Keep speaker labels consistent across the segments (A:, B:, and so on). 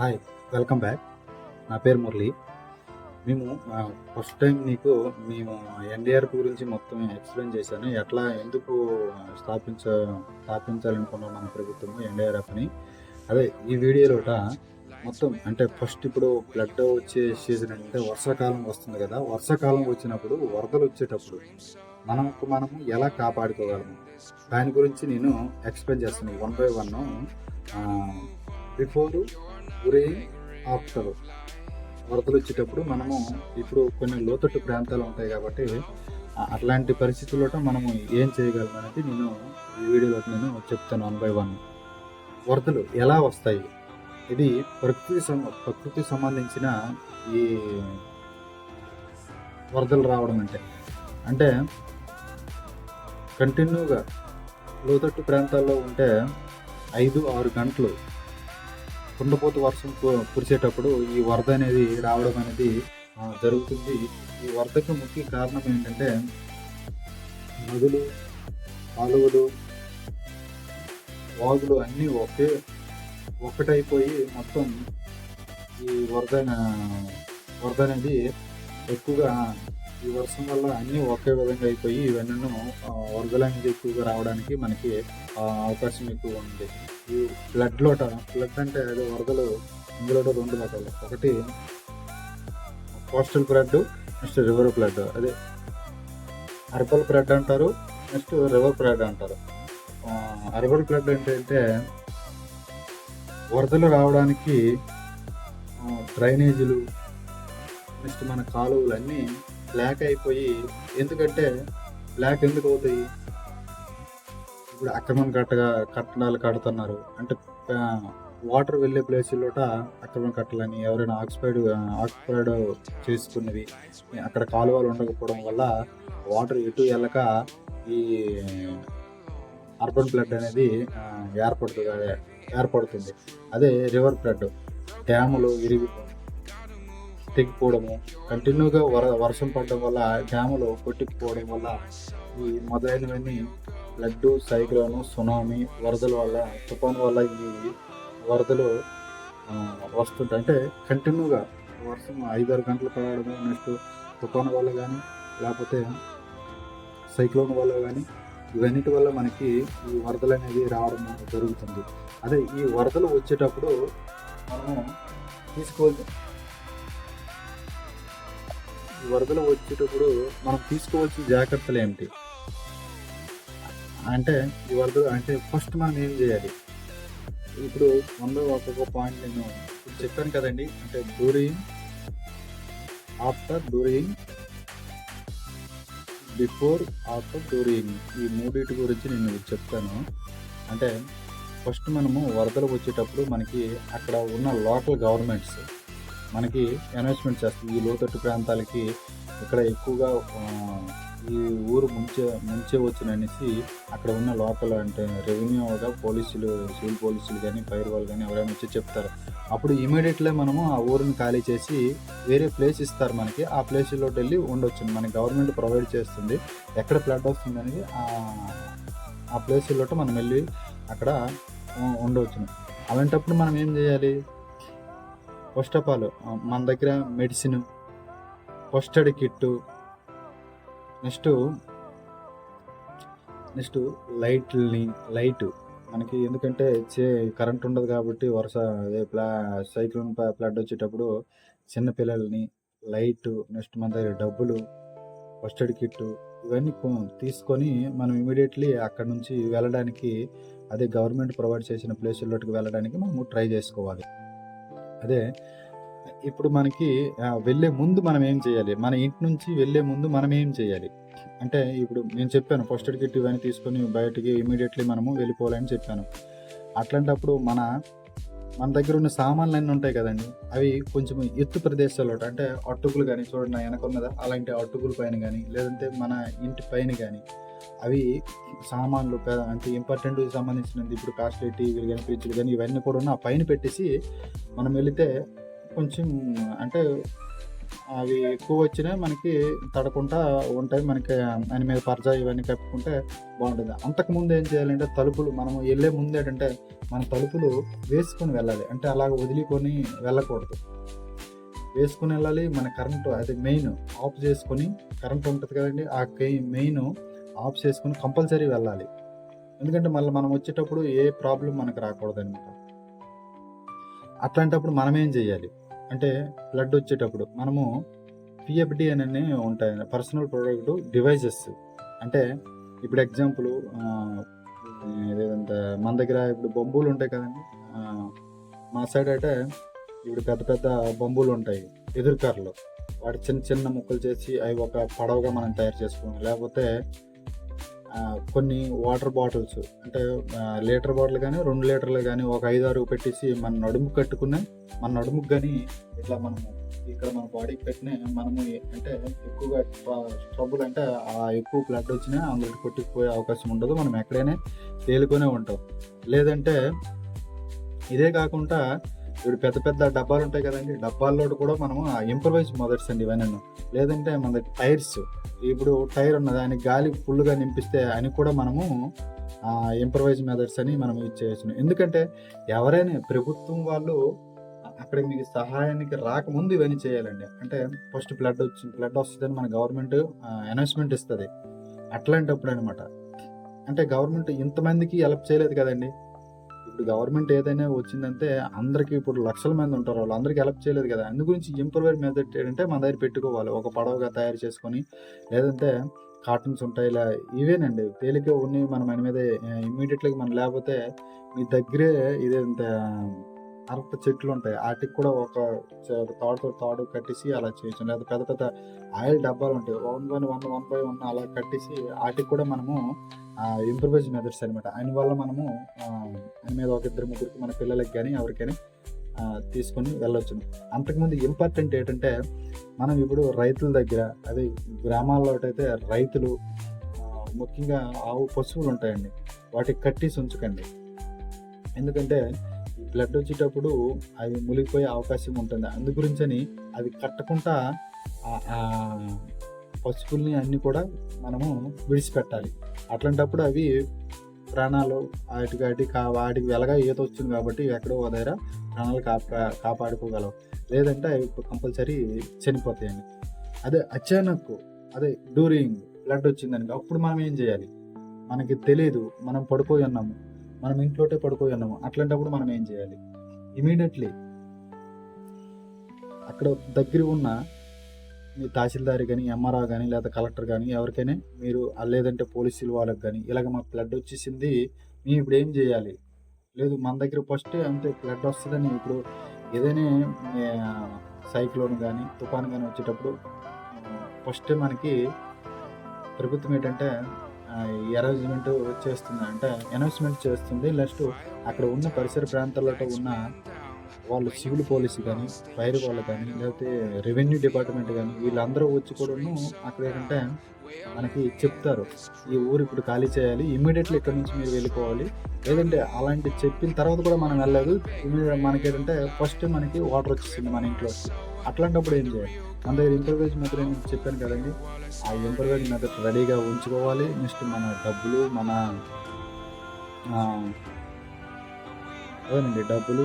A: Hi welcome back నా పేరు మురళి. మేము ఫస్ట్ టైం నీకు మేము ఎన్డీఆర్ఎఫ్ గురించి మొత్తం ఎక్స్ప్లెయిన్ చేశాను. ఎట్లా ఎందుకు స్థాపించ స్థాపించాలనుకున్నాం మన ప్రభుత్వం ఎన్డీఆర్ఎఫ్ని అదే ఈ వీడియోలోట మొత్తం అంటే ఫస్ట్ ఇప్పుడు బ్లడ్ వచ్చే సీజన్ అంటే వర్షాకాలం వస్తుంది కదా. వర్షాకాలం వచ్చినప్పుడు వరదలు వచ్చేటప్పుడు మనకు మనము ఎలా కాపాడుకోగలము? దాని గురించి నేను ఎక్స్ప్లెయిన్ చేస్తాను. వన్ బై వన్ బిఫోర్ గురి ఆఫ్టర్ వరదలు వచ్చేటప్పుడు మనము ఇప్పుడు కొన్ని లోతట్టు ప్రాంతాలు ఉంటాయి కాబట్టి అట్లాంటి పరిస్థితుల్లో మనము ఏం చేయగలం అనేది నేను ఈ వీడియోలో నేను చెప్తాను వన్ బై వన్. వరదలు ఎలా వస్తాయి? ఇది ప్రకృతి సం- ప్రకృతికి సంబంధించిన ఈ వరదలు రావడం అంటే అంటే కంటిన్యూగా లోతట్టు ప్రాంతాల్లో ఉంటే ఐదు ఆరు గంటలు కుండపోత వర్షం కురిసేటప్పుడు ఈ వరద అనేది రావడం అనేది జరుగుతుంది. ఈ వరదకు ముఖ్య కారణం ఏంటంటే నదులు కాలువలు వాగులు అన్నీ ఒకే ఒక్కటైపోయి మొత్తం ఈ వరద వరద అనేది ఎక్కువగా ఈ వర్షం వల్ల అన్నీ ఒకే విధంగా అయిపోయి ఇవన్నీ వరదలు అనేది ఎక్కువగా రావడానికి మనకి అవకాశం ఎక్కువ ఉంది. ఈ ఫ్లడ్ లోట ఫ్లడ్ అంటే అది వరదలు ఇందులో రెండు రకాలు ఒకటి coastal flood next river flood అదే అర్బల్ ఫ్లడ్ అంటారు నెక్స్ట్ రివర్ ఫ్లడ్ అంటారు. అర్బల్ ఫ్లడ్ ఏంటంటే వరదలు రావడానికి డ్రైనేజీలు నెక్స్ట్ మన కాలువలు అన్నీ బ్లాక్ అయిపోయి ఎందుకంటే బ్లాక్ ఎందుకు అవుతాయి? ఇప్పుడు అక్రమం కట్టగా కట్టడాలు కడుతున్నారు. అంటే వాటర్ వెళ్ళే ప్లేసుల్లోట అక్రమం కట్టలని ఎవరైనా ఆక్సిపైడ్ ఆక్సిపైడ్ చేసుకున్నవి అక్కడ కాలువలు ఉండకపోవడం వల్ల వాటర్ ఎటు వెళ్ళక ఈ అర్బన్ ఫ్లడ్ అనేది ఏర్పడుతుంది ఏర్పడుతుంది. అదే రివర్ ఫ్లడ్ డ్యాములు విరిగి తెగిపోవడము కంటిన్యూగా వర వర్షం పడడం వల్ల డ్యాములు కొట్టుకుపోవడం వల్ల ఈ మొదలైనవన్నీ లడ్డు సైక్లోను సునామీ వరదల వల్ల తుఫాను వల్ల ఈ వరదలు వస్తుంటాయి. అంటే కంటిన్యూగా వర్షం ఐదారు గంటలు పడడం నెక్స్ట్ తుఫాను వల్ల కానీ లేకపోతే సైక్లోన్ వల్ల కానీ ఇవన్నిటి వల్ల మనకి ఈ వరదలు అనేది రావడం జరుగుతుంది. అదే ఈ వరదలు వచ్చేటప్పుడు మనము తీసుకోవాలి. వరదలు వచ్చేటప్పుడు మనం తీసుకోవాల్సిన జాగ్రత్తలు ఏమిటి? అంటే ఇవాళ వరద అంటే ఫస్ట్ మనం ఏం చేయాలి? ఇప్పుడు వంద ఒక్కొక్క పాయింట్ నేను చెప్పాను కదండి అంటే during after during before after during ఈ మూడింటి గురించి నేను చెప్తాను. అంటే ఫస్ట్ మనము వరదలు వచ్చేటప్పుడు మనకి అక్కడ ఉన్న లోకల్ గవర్నమెంట్స్ మనకి అనౌన్స్మెంట్ చేస్తుంది. ఈ లోతట్టు ప్రాంతాలకి ఇక్కడ ఎక్కువగా ఈ ఊరు ముంచే ముంచే వచ్చిననేసి అక్కడ ఉన్న లోకల్ అంటే రెవెన్యూగా పోలీసులు సివిల్ పోలీసులు కానీ ఫైర్ వాళ్ళు కానీ ఎవరైనా వచ్చి చెప్తారు. అప్పుడు ఇమీడియట్లీ మనము ఆ ఊరిని ఖాళీ చేసి వేరే ప్లేస్ ఇస్తారు మనకి. ఆ ప్లేస్లో వెళ్ళి ఉండొచ్చు. మన గవర్నమెంట్ ప్రొవైడ్ చేస్తుంది. ఎక్కడ ఫ్లడ్ వస్తుంది అనేది ఆ- ఆ మనం వెళ్ళి అక్కడ ఉండవచ్చు అలాంటప్పుడు మనం ఏం చేయాలి? ఫస్ట్ ఆఫ్ ఆల్ మన దగ్గర medicine first aid kit next next లైట్ని లైట్. మనకి ఎందుకంటే చే కరెంట్ ఉండదు కాబట్టి వరుస అదే ప్లా సైక్లోన్ ఫ్లడ్ వచ్చేటప్పుడు చిన్న పిల్లల్ని లైట్ నెక్స్ట్ మన దగ్గర డబ్బులు ఫస్ట్ ఎయిడ్ కిట్టు ఇవన్నీ తీసుకొని మనం ఇమీడియట్లీ అక్కడ నుంచి వెళ్ళడానికి అదే గవర్నమెంట్ ప్రొవైడ్ చేసిన ప్లేసుల్లోకి వెళ్ళడానికి మనము ట్రై చేసుకోవాలి. అదే ఇప్పుడు మనకి వెళ్ళే ముందు మనం ఏం చేయాలి? మన ఇంటి నుంచి వెళ్ళే ముందు మనం ఏం చేయాలి? అంటే ఇప్పుడు నేను చెప్పాను ఫస్ట్ ఎయిడ్ కిట్ ఇవన్నీ తీసుకొని బయటికి ఇమీడియట్లీ మనము వెళ్ళిపోవాలని చెప్పాను. అట్లాంటప్పుడు మన మన దగ్గర ఉన్న సామాన్లు అన్నీ ఉంటాయి కదండి. అవి కొంచెం ఎత్తు ప్రదేశాల్లో అంటే అట్టుకులు కానీ చూడండి నా వెనక ఉన్నదా? అలాంటి అట్టుకుల పైన కానీ లేదంటే మన ఇంటి పైన కానీ అవి సామాన్లు పెద్ద అంటే ఇంపార్టెంట్ సంబంధించినది. ఇప్పుడు కాస్ట్లీ టీవీలు కానీ ఫ్రిడ్జ్లు కానీ ఇవన్నీ కూడా ఉన్న ఆ పైన పెట్టేసి మనం వెళితే కొంచెం అంటే అవి ఎక్కువ వచ్చినా మనకి తడకుండా ఉంటాయి. మనకి దాని మీద పరజా ఇవన్నీ కప్పుకుంటే బాగుంటుంది. అంతకుముందు ఏం చేయాలంటే తలుపులు మనం వెళ్ళే ముందు ఏంటంటే మన తలుపులు వేసుకొని వెళ్ళాలి. అంటే అలాగ వదిలికొని వెళ్ళకూడదు. వేసుకొని వెళ్ళాలి. మన కరెంటు అది మెయిన్ ఆఫ్ చేసుకొని కరెంట్ ఉంటుంది కదండి ఆ మెయిన్ ఆఫ్ చేసుకొని కంపల్సరీ వెళ్ళాలి. ఎందుకంటే మళ్ళీ మనం వచ్చేటప్పుడు ఏ ప్రాబ్లం మనకు రాకూడదు అనమాట అట్లాంటప్పుడు మనం ఏం చేయాలి? అంటే బ్లడ్ వచ్చేటప్పుడు మనము పిఎఫ్డి అనే ఉంటాయి. పర్సనల్ ప్రొడక్ట్ డివైజెస్ అంటే ఇప్పుడు ఎగ్జాంపుల్ ఏదంటే మన దగ్గర ఇప్పుడు బొంబులు ఉంటాయి కదండి. మా సైడ్ అయితే ఇప్పుడు పెద్ద పెద్ద బొంబులు ఉంటాయి ఎదురుకారులో వాటి చిన్న చిన్న ముక్కలు చేసి అవి ఒక పడవగా మనం తయారు చేసుకున్నాం లేకపోతే కొన్ని వాటర్ బాటిల్స్ అంటే లీటర్ బాటిల్ కానీ రెండు లీటర్లు కానీ ఒక ఐదు ఆరు పెట్టేసి మన నడుము కట్టుకునే మన నడుముకు కానీ ఇట్లా మనము ఇక్కడ మన బాడీకి పెట్టిన మనము అంటే ఎక్కువగా ట్రబుల్ అంటే ఆ ఎక్కువ బ్లడ్ వచ్చినా అందులో కొట్టుకుపోయే అవకాశం ఉండదు. మనం ఎక్కడైనా తేలుకొనే ఉంటాం. లేదంటే ఇదే కాకుండా ఇప్పుడు పెద్ద పెద్ద డబ్బాలు ఉంటాయి కదండి డబ్బాల్లో కూడా మనము ఇంప్రవైజ్ మొదట్స్ అండి ఇవన్నీ లేదంటే మన టైర్స్ ఇప్పుడు టైర్ ఉన్న దానికి గాలి ఫుల్గా నింపిస్తే అని కూడా మనము ఇంప్రవైజ్ మెథడ్స్ అని మనం యూజ్ చేయొచ్చు ఎందుకంటే ఎవరైనా ప్రభుత్వం వాళ్ళు అక్కడ మీకు సహాయానికి రాకముందు ఇవన్నీ చేయాలండి. అంటే ఫస్ట్ బ్లడ్ వచ్చి బ్లడ్ వస్తుందని మన గవర్నమెంట్ అనౌన్స్మెంట్ ఇస్తుంది. అట్లాంటప్పుడు అనమాట అంటే గవర్నమెంట్ ఇంతమందికి హెల్ప్ చేయలేదు కదండి. ఇప్పుడు గవర్నమెంట్ ఏదైనా వచ్చిందంటే అందరికీ ఇప్పుడు లక్షల మంది ఉంటారు. వాళ్ళు అందరికీ హెల్ప్ చేయలేదు కదా. అందు గురించి ఇంప్రూవైజ్ మెథడ్ ఏంటంటే మన దగ్గర పెట్టుకోవాలి. ఒక పడవగా తయారు చేసుకొని లేదంటే కార్టూన్స్ ఉంటాయి. ఇలా ఇవేనండి. తేలిక ఉన్ని మనం మన మీద ఇమ్మీడియట్గా మనం లేకపోతే మీ దగ్గరే ఇదేంత అరటి చెట్లు ఉంటాయి వాటికి కూడా ఒక తాడుతో తాడు కట్టేసి అలా చేయొచ్చు. లేదా పెద్ద పెద్ద ఆయిల్ డబ్బాలు ఉంటాయి. One by one one by one అలా కట్టేసి వాటికి కూడా మనము ఇంప్రూవైజ్ మెథడ్స్ అనమాట ఆయన వల్ల మనము ఆయన మీద ఒక ఇద్దరు ముగ్గురికి మన పిల్లలకి కానీ ఎవరికైనా తీసుకొని వెళ్ళొచ్చు. అంతకుముందు ఇంపార్టెంట్ ఏంటంటే మనం ఇప్పుడు రైతుల దగ్గర అదే గ్రామాల్లో అయితే రైతులు ముఖ్యంగా ఆవు పశువులు ఉంటాయండి. వాటికి కట్టేసి ఉంచకండి. ఎందుకంటే బ్లడ్ వచ్చేటప్పుడు అవి మునిగిపోయే అవకాశం ఉంటుంది. అందు గురించని అవి కట్టకుండా పశువుల్ని అన్నీ కూడా మనము విడిచిపెట్టాలి. అట్లాంటప్పుడు అవి ప్రాణాలు వాటికి అటు కా వాటికి వెలగా ఈత వచ్చింది కాబట్టి ఎక్కడో దగ్గర ప్రాణాలు కాపా కాపాడుకోగలవు. లేదంటే అవి కంపల్సరీ చనిపోతాయండి. అదే అచానక్ అదే డ్యూరింగ్ బ్లడ్ వచ్చిందనుకో అప్పుడు మనం ఏం చేయాలి? మనకి తెలియదు మనం పడిపోయి ఉన్నాము. మనం ఇంట్లోటే పడిపోయి ఉన్నాము అట్లాంటప్పుడు మనం ఏం చేయాలి? ఇమీడియట్లీ అక్కడ దగ్గర ఉన్న మీ తహసీల్దారి కానీ ఎంఆర్ఆ కానీ లేదా కలెక్టర్ కానీ ఎవరికైనా మీరు లేదంటే పోలీసులు వాళ్ళకి కానీ ఇలాగ మాకు బ్లడ్ వచ్చేసింది మేము ఇప్పుడు ఏం చేయాలి? లేదు మన దగ్గర ఫస్ట్ అంతే బ్లడ్ వస్తుందని ఇప్పుడు ఏదైనా సైక్లోన్ కానీ తుఫాన్ కానీ వచ్చేటప్పుడు ఫస్ట్ మనకి ప్రభుత్వం ఏంటంటే అరేంజ్మెంట్ చేస్తుంది. అంటే అనౌన్స్మెంట్ చేస్తుంది. నెక్స్ట్ అక్కడ ఉన్న పరిసర ప్రాంతాల్లో ఉన్న వాళ్ళు సివిల్ పోలీసు కానీ ఫైర్ వాళ్ళు కానీ లేకపోతే రెవెన్యూ డిపార్ట్మెంట్ కానీ వీళ్ళందరూ వచ్చి కూడాను అక్కడ ఏంటంటే మనకి చెప్తారు. ఈ ఊరు ఇప్పుడు ఖాళీ చేయాలి. ఇమీడియట్లీ ఇక్కడ నుంచి మీరు వెళ్ళిపోవాలి. లేదంటే అలాంటి చెప్పిన తర్వాత కూడా మనం వెళ్ళలేదు. ఇమీడియట్ మనకి ఏంటంటే ఫస్ట్ మనకి వాటర్ వచ్చేసింది మన ఇంట్లో అట్లాంటప్పుడు ఏం చేయాలి? మన దగ్గర ఇంప్రవైజ్ మెథడ్ అని చెప్పాను కదండి. ఆ ఇంప్రవైజ్ మెథడ్ రెడీగా ఉంచుకోవాలి. నెక్స్ట్ మన డబ్బులు మన అవునండి డబ్బులు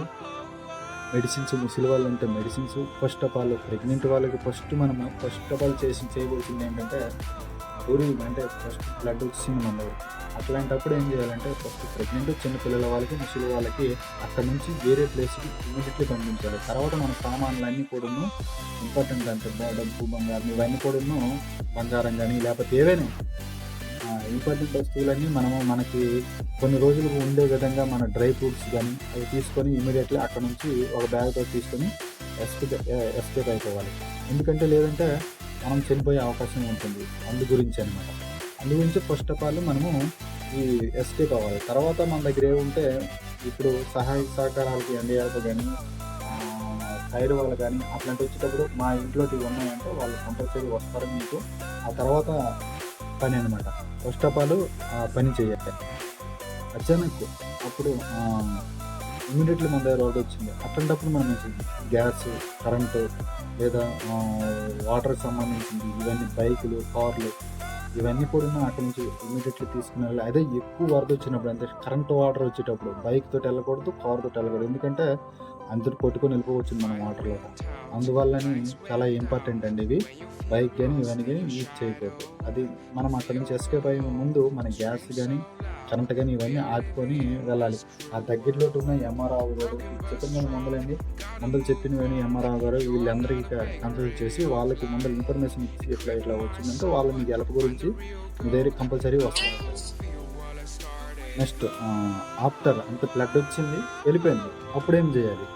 A: మెడిసిన్స్ ముసలి వాళ్ళు ఉంటే medicines first of all pregnant వాళ్ళకి ఫస్ట్ మనం ఫస్ట్ ఆఫ్ ఆల్ చేసి చేయబోతుంది ఏంటంటే ఊరి అంటే ఫస్ట్ బ్లడ్ వచ్చింది మన దగ్గర అట్లాంటప్పుడు ఏం చేయాలంటే ఫస్ట్ ప్రెగ్నెంట్ చిన్న పిల్లల వాళ్ళకి ముసలి వాళ్ళకి అక్కడ నుంచి వేరే ప్లేస్కి ఇమీడియట్లీ పంపించాలి. తర్వాత మన సామాన్లన్నీ కూడాను ఇంపార్టెంట్ అంటే డబ్బు బంగారం ఇవన్నీ కూడాను బంగారం కానీ లేకపోతే ఏవైనా ఇంపార్టెంట్ వస్తువులన్నీ మనము మనకి కొన్ని రోజులు ఉండే విధంగా మన డ్రై ఫ్రూట్స్ కానీ అవి తీసుకొని ఇమీడియట్లీ అక్కడ నుంచి ఒక బ్యాగ్తో తీసుకొని ఎస్కేప్ ఎస్కేప్ అయిపోవాలి. ఎందుకంటే లేదంటే మనం చనిపోయే అవకాశం ఉంటుంది. అందు గురించి అనమాట అందుగురించి ఫస్ట్ ఆఫ్ ఆల్ మనము ఈ ఎస్కేప్ అవ్వాలి తర్వాత మన దగ్గర ఏముంటే ఇప్పుడు సహాయ సహకారాలకి ఎన్డీఆర్కి కానీ సైడ్ వాళ్ళు కానీ అట్లాంటి వచ్చేటప్పుడు మా ఇంట్లోకి ఉన్నాయంటే వాళ్ళు కంపల్సరీ వస్తారు మీకు. ఆ తర్వాత పని అనమాట ఫస్ట్ ఆఫ్ ఆల్ ఆ పని చేయాలి. అచానక్ అప్పుడు ఇమీడియట్లీ మన దగ్గర రోడ్ వచ్చింది. అట్లాంటప్పుడు మనం గ్యాస్ కరెంటు లేదా వాటర్కి సంబంధించింది ఇవన్నీ బైకులు కార్లు ఇవన్నీ కూడా అక్కడి నుంచి ఇమీడియట్లీ తీసుకుని వెళ్ళాలి అదే ఎక్కువ వరద వచ్చినప్పుడు అంటే కరెంట్ వాటర్ వచ్చేటప్పుడు బైక్ తోటి వెళ్ళకూడదు కార్ తోటి వెళ్ళకూడదు. ఎందుకంటే అందరు కొట్టుకొని వెళ్ళిపోవచ్చు మనం వాటర్లో అందువల్లనే చాలా ఇంపార్టెంట్ అండి ఇవి. బైక్ కానీ ఇవన్నీ కానీ యూజ్ చేయకూడదు. అది మనం అక్కడి నుంచి ఎస్కేప్ అయ్యే ముందు మన గ్యాస్ కానీ కరెంట్ కానీ ఇవన్నీ ఆపుకొని వెళ్ళాలి. ఆ దగ్గరలో ఉన్న ఎంఆర్ఆర్ గారు చెప్పిన మందులండి. మందులు చెప్పినవన్నీ ఎంఆర్ఆర్ గారు వీళ్ళందరికీ కన్సల్ట్ చేసి వాళ్ళకి మందులు ఇన్ఫర్మేషన్ ఇచ్చి ఇట్లా ఇట్లా వచ్చిందంటే వాళ్ళు మీకు హెల్ప్ గురించి మీ దగ్గర కంపల్సరీ వస్తారు నెక్స్ట్ ఆఫ్టర్ అంత బ్లడ్ వచ్చింది వెళ్ళిపోయింది. అప్పుడు ఏం చేయాలి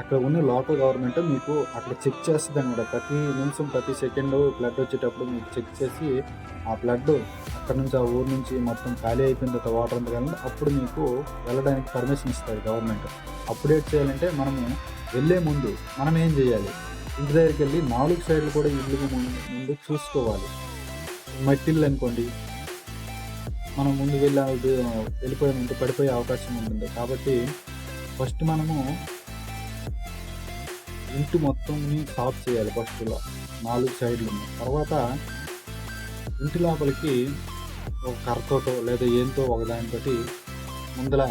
A: అక్కడ ఉన్న లోకల్ గవర్నమెంట్ మీకు అక్కడ చెక్ చేస్తుంది అనమాట ప్రతి నిమిషం ప్రతి సెకండ్ బ్లడ్ వచ్చేటప్పుడు మీకు చెక్ చేసి ఆ బ్లడ్ అక్కడ నుంచి ఆ ఊరు నుంచి మొత్తం ఖాళీ అయిపోయిన తర్వాత వాటర్ అంతా కానీ అప్పుడు మీకు వెళ్ళడానికి పర్మిషన్ ఇస్తారు గవర్నమెంట్. అప్డేట్ చేయాలంటే మనము వెళ్ళే ముందు మనం ఏం చేయాలి? ఇంటి దగ్గరికి వెళ్ళి నాలుగు సైడ్లు కూడా ఇల్లు ముందు ముందు చూసుకోవాలి మట్టిల్లు అనుకోండి మనం ముందు వెళ్ళి వెళ్ళిపోయిన పడిపోయే అవకాశం ఉంటుంది. కాబట్టి ఫస్ట్ మనము ఇంటి మొత్తంని సాఫ్ చేయాలి ఫస్ట్లో నాలుగు సైడ్లు తర్వాత ఇంటి లోపలికి ఒక కర్రతోటో లేదా ఏంతో ఒకదానితోటి ముందల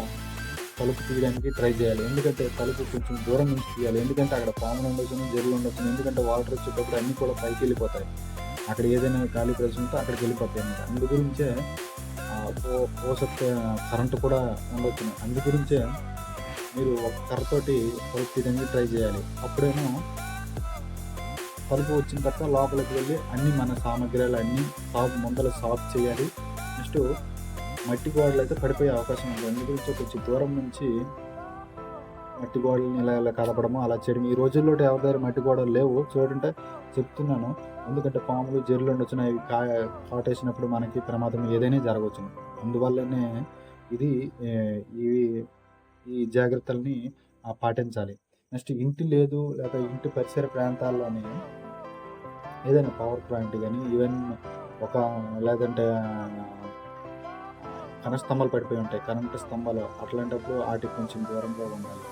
A: తలుపు తీయడానికి ట్రై చేయాలి. ఎందుకంటే తలుపు కొంచెం దూరం నుంచి తీయాలి. ఎందుకంటే అక్కడ పాములు ఉండొచ్చు జరువులు ఉండొచ్చు ఎందుకంటే వాటర్ వచ్చేటప్పుడు అన్నీ కూడా పైకి వెళ్ళిపోతాయి. అక్కడ ఏదైనా ఖాళీ ప్రదేశం ఉంటే అక్కడికి వెళ్ళిపోతాయి అన్నమాట. అందు గురించే పోసత్ కరెంట్ కూడా ఉండొచ్చు. అందు గురించే మీరు ఒక కర్రతోటి తలుపు తీయడానికి ట్రై చేయాలి. అప్పుడేమో తలుపు వచ్చిన తర్వాత లోపలికి వెళ్ళి అన్ని మన సామాగ్రిలు అన్నీ సాఫ్ ముందర సాఫ్ చేయాలి. నెక్స్ట్ మట్టి గోడలు అయితే పడిపోయే అవకాశం ఉంది. ఎందుకంటే కొంచెం దూరం నుంచి మట్టి గోడలని ఇలా ఇలా కదపడము అలా చేయడం. ఈ రోజుల్లో ఎవరి దగ్గర మట్టి గోడలు లేవు చూడంటే చెప్తున్నాను. ఎందుకంటే పాములు జెర్లు ఉండొచ్చు కా కాటేసినప్పుడు మనకి ప్రమాదం ఏదైనా జరగవచ్చు అందువల్లనే ఇది ఇవి ఈ జాగ్రత్తల్ని పాటించాలి. నెక్స్ట్ ఇంటి లేదు లేక ఇంటి పరిసర ప్రాంతాల్లోని ఏదైనా పవర్ ప్లాంట్ కానీ ఈవెన్ ఒక లేదంటే కరెంట్ స్తంభాలు పడిపోయి ఉంటాయి. కరెంటు స్తంభాలు అట్లాంటప్పుడు వాటికి కొంచెం దూరంగా ఉండాలి.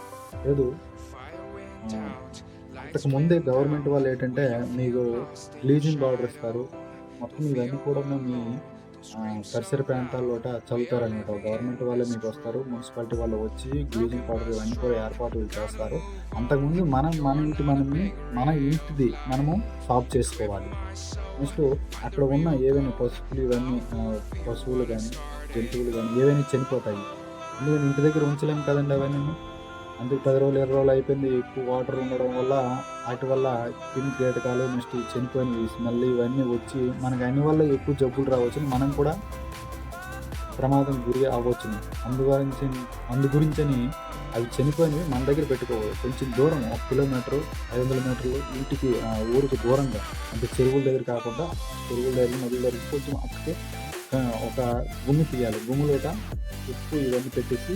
A: లేదు ఇంతకు ముందే గవర్నమెంట్ వాళ్ళు ఏంటంటే మీకు బ్లీచింగ్ పౌడర్ ఇస్తారు. మొత్తం ఇవన్నీ కూడా మీ పరిసర ప్రాంతాల్లో చల్లుతారనమాట గవర్నమెంట్ వాళ్ళే మీకు వస్తారు. మున్సిపాలిటీ వాళ్ళు వచ్చి గ్లీజింగ్ పౌడర్ ఇవన్నీ కూడా ఏర్పాట్లు చేస్తారు. అంతకుముందు మనం మన ఇంటి మనమే మన ఇంటిది మనము సాఫ్ చేసుకోవాలి. నెక్స్ట్ అక్కడ ఉన్న ఏవైనా పశువులు ఇవన్నీ పశువులు కానీ జంతువులు కానీ ఏవైనా చనిపోతాయి. ఎందుకంటే ఇంటి దగ్గర ఉంచలేము కదండి అవన్నీ. అందుకు పది రోజులు ఇరవై రోజులు అయిపోయింది. ఎక్కువ వాటర్ ఉండడం వల్ల వాటి వల్ల క్రిమి కీటకాలు నెక్స్ట్ చనిపోయినవి స్మెల్ ఇవన్నీ వచ్చి మనకి అన్ని వల్ల ఎక్కువ జబ్బులు రావచ్చు. మనం కూడా ప్రమాదం గురి అవ్వచ్చు. అందుగురించి అందు గురించని అవి చనిపోయినవి మన దగ్గర పెట్టుకోవాలి కొంచెం దూరం ఒక కిలోమీటర్ ఐదు వందల మీటర్లు ఇంటికి ఊరికి దూరంగా అంటే చెరువుల దగ్గర కాకుండా చెరువుల దగ్గర నదుల దగ్గర కొంచెం అక్కడికి ఒక గుమ్మి తీయాలి. గుమ్మిలోట ఉప్పు ఇవన్నీ పెట్టేసి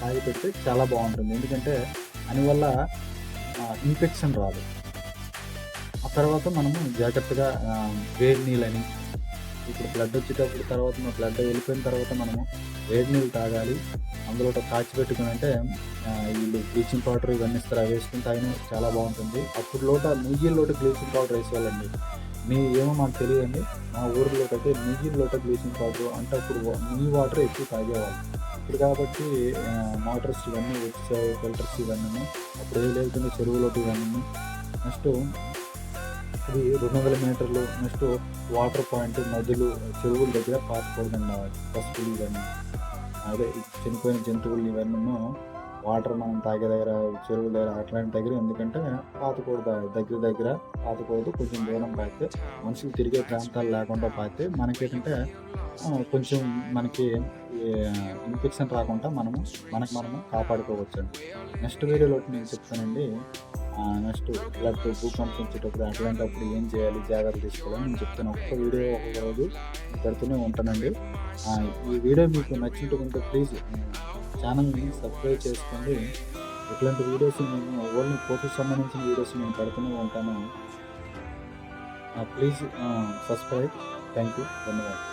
A: తాగి పెడితే చాలా బాగుంటుంది. ఎందుకంటే దానివల్ల ఇన్ఫెక్షన్ రాదు. ఆ తర్వాత మనము జాగ్రత్తగా వేడి నీళ్ళని ఇప్పుడు బ్లడ్ వచ్చేటప్పుడు తర్వాత మన బ్లడ్ వెళ్ళిపోయిన తర్వాత మనము వేడి నీళ్ళు తాగాలి. అందులో కాచి పెట్టుకుని అంటే వీళ్ళు బ్లీచింగ్ పౌడర్ ఇవన్నీ ఇస్తారు అవి వేసుకుని తాగిన చాలా బాగుంటుంది. అప్పుడు లోట నెయ్యి లోట బ్లీచింగ్ పౌడర్ వేసేవాళ్ళండి. మీ ఏమో మాకు తెలియదండి. మా ఊరిలో అయితే నెయ్యి లోట బ్లీచింగ్ పౌడర్ అంటే అప్పుడు నీ వాటర్ ఎక్కువ తాగేవాళ్ళు. ఇప్పుడు కాబట్టి మోటార్స్ ఇవన్నీ వచ్చాయి ఫిల్టర్స్ ఇవన్నీ. అప్పుడు ఏ లేకుండా చెరువులోకి ఇవన్నీ. నెక్స్ట్ ఇది రెండు వందల మీటర్లు నెక్స్ట్ వాటర్ పాయింట్ నదులు చెరువుల దగ్గర పాతకూడదండి పసుపులు ఇవన్నీ. అదే చనిపోయిన జంతువులు ఇవన్నీ వాటర్ మనం తాగే దగ్గర చెరువుల దగ్గర అట్లాంటి దగ్గర ఎందుకంటే పాతకూడదు దగ్గర దగ్గర పాతకూడదు కొంచెం దూరం పాతే మనుషులు తిరిగే ప్రాంతాలు లేకుండా పాతే మనకేంటంటే కొంచెం మనకి ఇన్ఫెక్షన్ రాకుండా మనము మనకు మనము కాపాడుకోవచ్చు నెక్స్ట్ వీడియోలో నేను చెప్తానండి. నెక్స్ట్ బ్లడ్ భూకంపం వచ్చేటప్పుడు అట్లాంటప్పుడు ఏం చేయాలి జాగ్రత్త తీసుకోవాలని నేను చెప్తాను. ఒక్క వీడియో ఒక రోజు పెడుతూనే ఉంటానండి. ఈ వీడియో మీకు నచ్చినట్టుకుంటే ప్లీజ్ ఛానల్ని సబ్స్క్రైబ్ చేసుకోండి. ఇట్లాంటి వీడియోస్ నేను ఓన్లీ ఫోటోకి సంబంధించిన వీడియోస్ నేను పెడుతూనే ఉంటాను. Please subscribe. థ్యాంక్ యూ ధన్యవాదాలు.